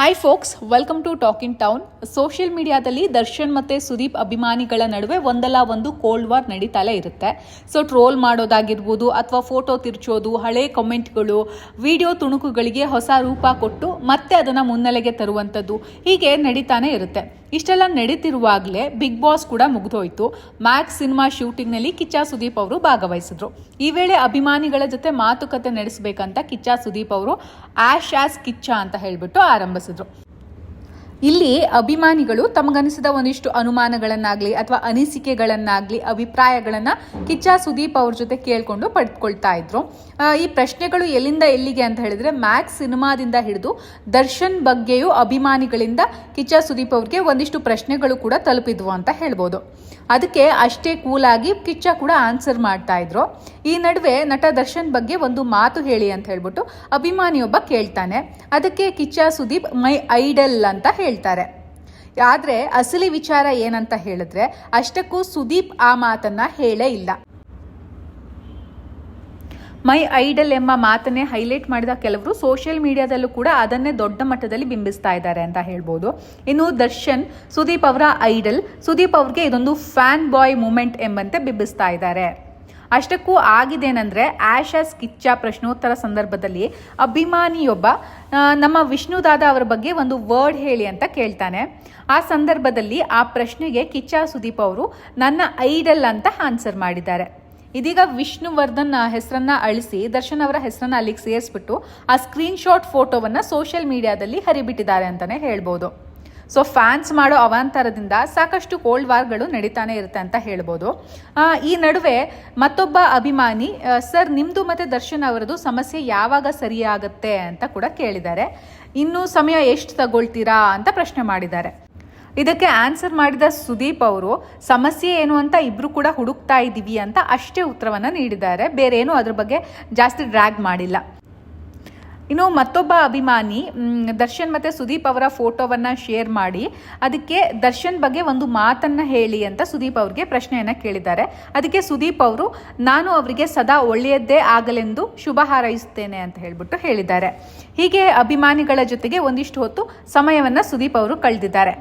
Hi folks welcome to talk in town social ಮೀಡಿಯಾದಲ್ಲಿ ದರ್ಶನ್ ಮತ್ತೆ ಸುದೀಪ್ ಅಭಿಮಾನಿಗಳ ನಡುವೆ ಒಂದಲ್ಲ ಒಂದು ಕೋಲ್ಡ್ ವಾರ್ ನಡೀತಾಲೇ ಇರುತ್ತೆ. ಸೊ ಟ್ರೋಲ್ ಮಾಡೋದಾಗಿರ್ಬೋದು ಅಥವಾ ಫೋಟೋ ತಿರ್ಚೋದು, ಹಳೆ ಕಮೆಂಟ್ಗಳು ವಿಡಿಯೋ ತುಣುಕುಗಳಿಗೆ ಹೊಸ ರೂಪ ಕೊಟ್ಟು ಮತ್ತೆ ಅದನ್ನು ಮುನ್ನೆಲೆಗೆ ತರುವಂಥದ್ದು ಹೀಗೆ ನಡೀತಾನೆ ಇರುತ್ತೆ. ಇಷ್ಟೆಲ್ಲ ನಡೀತಿರುವಾಗಲೇ ಬಿಗ್ ಬಾಸ್ ಕೂಡ ಮುಗಿದೋಯ್ತು. ಮ್ಯಾಕ್ಸ್ ಸಿನಿಮಾ ಶೂಟಿಂಗ್ನಲ್ಲಿ ಕಿಚ್ಚ ಸುದೀಪ್ ಅವರು ಭಾಗವಹಿಸಿದ್ರು. ಈ ವೇಳೆ ಅಭಿಮಾನಿಗಳ ಜೊತೆ ಮಾತುಕತೆ ನಡೆಸಬೇಕಂತ ಕಿಚ್ಚ ಸುದೀಪ್ ಅವರು ಆಶ್ ಆಸ್ ಕಿಚ್ಚ ಅಂತ ಹೇಳಿಬಿಟ್ಟು ಆರಂಭಿಸಿದ್ರು. する。ಇಲ್ಲಿ ಅಭಿಮಾನಿಗಳು ತಮಗನಿಸಿದ ಒಂದಿಷ್ಟು ಅನುಮಾನಗಳನ್ನಾಗ್ಲಿ ಅಥವಾ ಅನಿಸಿಕೆಗಳನ್ನಾಗ್ಲಿ, ಅಭಿಪ್ರಾಯಗಳನ್ನ ಕಿಚ್ಚ ಸುದೀಪ್ ಅವ್ರ ಜೊತೆ ಕೇಳ್ಕೊಂಡು ಪಡೆದುಕೊಳ್ತಾ ಇದ್ರು. ಈ ಪ್ರಶ್ನೆಗಳು ಎಲ್ಲಿಂದ ಎಲ್ಲಿಗೆ ಅಂತ ಹೇಳಿದ್ರೆ ಮ್ಯಾಕ್ಸ್ ಸಿನಿಮಾದಿಂದ ಹಿಡಿದು ದರ್ಶನ್ ಬಗ್ಗೆಯೂ ಅಭಿಮಾನಿಗಳಿಂದ ಕಿಚ್ಚ ಸುದೀಪ್ ಅವ್ರಿಗೆ ಒಂದಿಷ್ಟು ಪ್ರಶ್ನೆಗಳು ಕೂಡ ತಲುಪಿದ್ವು ಅಂತ ಹೇಳ್ಬೋದು. ಅದಕ್ಕೆ ಅಷ್ಟೇ ಕೂಲಾಗಿ ಕಿಚ್ಚ ಕೂಡ ಆನ್ಸರ್ ಮಾಡ್ತಾ ಇದ್ರು. ಈ ನಡುವೆ ನಟ ದರ್ಶನ್ ಬಗ್ಗೆ ಒಂದು ಮಾತು ಹೇಳಿ ಅಂತ ಹೇಳ್ಬಿಟ್ಟು ಅಭಿಮಾನಿಯೊಬ್ಬ ಕೇಳ್ತಾನೆ. ಅದಕ್ಕೆ ಕಿಚ್ಚ ಸುದೀಪ್ ಮೈ ಐಡಲ್ ಅಂತ ಹೇಳ್ತಾರೆ. ಆದರೆ ಅಸಲಿ ವಿಚಾರ ಏನಂತ ಹೇಳಿದ್ರೆ ಅಷ್ಟಕ್ಕೂ ಸುದೀಪ್ ಆ ಮಾತನ್ನ ಹೇಳೇ ಇಲ್ಲ. ಮೈ ಐಡಲ್ ಎಂಬ ಮಾತನ್ನೇ ಹೈಲೈಟ್ ಮಾಡಿದ ಕೆಲವರು ಸೋಷಿಯಲ್ ಮೀಡಿಯಾದಲ್ಲೂ ಕೂಡ ಅದನ್ನೇ ದೊಡ್ಡ ಮಟ್ಟದಲ್ಲಿ ಬಿಂಬಿಸ್ತಾ ಇದ್ದಾರೆ ಅಂತ ಹೇಳ್ಬೋದು. ಇನ್ನು ದರ್ಶನ್, ಸುದೀಪ್ ಅವರ ಐಡಲ್, ಸುದೀಪ್ ಅವ್ರಿಗೆ ಇದೊಂದು ಫ್ಯಾನ್ ಬಾಯ್ ಮೂಮೆಂಟ್ ಎಂಬಂತೆ ಬಿಂಬಿಸ್ತಾ ಇದ್ದಾರೆ. ಅಷ್ಟಕ್ಕೂ ಆಗಿದೇನೆಂದರೆ ಆಶಾಸ್ ಕಿಚ್ಚ ಪ್ರಶ್ನೋತ್ತರ ಸಂದರ್ಭದಲ್ಲಿ ಅಭಿಮಾನಿಯೊಬ್ಬ ನಮ್ಮ ನಮ್ಮ ವಿಷ್ಣುದಾದ ಅವರ ಬಗ್ಗೆ ಒಂದು ವರ್ಡ್ ಹೇಳಿ ಅಂತ ಕೇಳ್ತಾನೆ. ಆ ಸಂದರ್ಭದಲ್ಲಿ ಆ ಪ್ರಶ್ನೆಗೆ ಕಿಚ್ಚ ಸುದೀಪ್ ಅವರು, ನನ್ನ ಐಡಲ್ ಅಂತ ಆನ್ಸರ್ ಮಾಡಿದ್ದಾರೆ. ಇದೀಗ ವಿಷ್ಣುವರ್ಧನ್ ಹೆಸರನ್ನ ಅಳಿಸಿ, ದರ್ಶನ್ ಅವರ ಹೆಸರನ್ನ ಅಲ್ಲಿಗೆ ಸೇರಿಸ್ಬಿಟ್ಟು ಆ ಸ್ಕ್ರೀನ್ಶಾಟ್ ಫೋಟೋವನ್ನ ಸೋಷಿಯಲ್ ಮೀಡಿಯಾದಲ್ಲಿ ಹರಿಬಿಟ್ಟಿದ್ದಾರೆ ಅಂತಾನೆ ಹೇಳ್ಬೋದು. ಸೊ ಫ್ಯಾನ್ಸ್ ಮಾಡೋ ಅವಾಂತರದಿಂದ ಸಾಕಷ್ಟು ಕೋಲ್ಡ್ ವಾರ್ಗಳು ನಡೀತಾನೆ ಇರುತ್ತೆ ಅಂತ ಹೇಳ್ಬೋದು. ಈ ನಡುವೆ ಮತ್ತೊಬ್ಬ ಅಭಿಮಾನಿ ಸರ್ ನಿಮ್ಮದು ಮತ್ತು ದರ್ಶನ್ ಅವರದು ಸಮಸ್ಯೆ ಯಾವಾಗ ಸರಿಯಾಗುತ್ತೆ? ಅಂತ ಕೂಡ ಕೇಳಿದ್ದಾರೆ. ಇನ್ನೂ ಸಮಯ ಎಷ್ಟು ತಗೊಳ್ತೀರಾ? ಅಂತ ಪ್ರಶ್ನೆ ಮಾಡಿದ್ದಾರೆ. ಇದಕ್ಕೆ ಆನ್ಸರ್ ಮಾಡಿದ ಸುದೀಪ್ ಅವರು, ಸಮಸ್ಯೆ ಏನು ಅಂತ ಇಬ್ರು ಕೂಡ ಹುಡುಕ್ತಾ ಇದ್ದೀವಿ ಅಂತ ಅಷ್ಟೇ ಉತ್ತರವನ್ನು ನೀಡಿದ್ದಾರೆ. ಬೇರೆ ಏನು ಅದ್ರ ಬಗ್ಗೆ ಜಾಸ್ತಿ ಡ್ರ್ಯಾಗ್ ಮಾಡಿಲ್ಲ. ಇನ್ನು ಮತ್ತೊಬ್ಬ ಅಭಿಮಾನಿ ದರ್ಶನ್ ಮತ್ತೆ ಸುದೀಪ್ ಅವರ ಫೋಟೋವನ್ನ ಶೇರ್ ಮಾಡಿ. ಅದಕ್ಕೆ ದರ್ಶನ್ ಬಗ್ಗೆ ಒಂದು ಮಾತನ್ನ ಹೇಳಿ ಅಂತ ಸುದೀಪ್ ಅವ್ರಿಗೆ ಪ್ರಶ್ನೆಯನ್ನ ಕೇಳಿದ್ದಾರೆ. ಅದಕ್ಕೆ ಸುದೀಪ್ ಅವರು, ನಾನು ಅವರಿಗೆ ಸದಾ ಒಳ್ಳೆಯದ್ದೇ ಆಗಲೆಂದು ಶುಭ ಹಾರೈಸುತ್ತೇನೆ ಅಂತ ಹೇಳ್ಬಿಟ್ಟು ಹೇಳಿದ್ದಾರೆ. ಹೀಗೆ ಅಭಿಮಾನಿಗಳ ಜೊತೆಗೆ ಒಂದಿಷ್ಟು ಹೊತ್ತು ಸಮಯವನ್ನ ಸುದೀಪ್ ಅವರು ಕಳೆದಿದ್ದಾರೆ.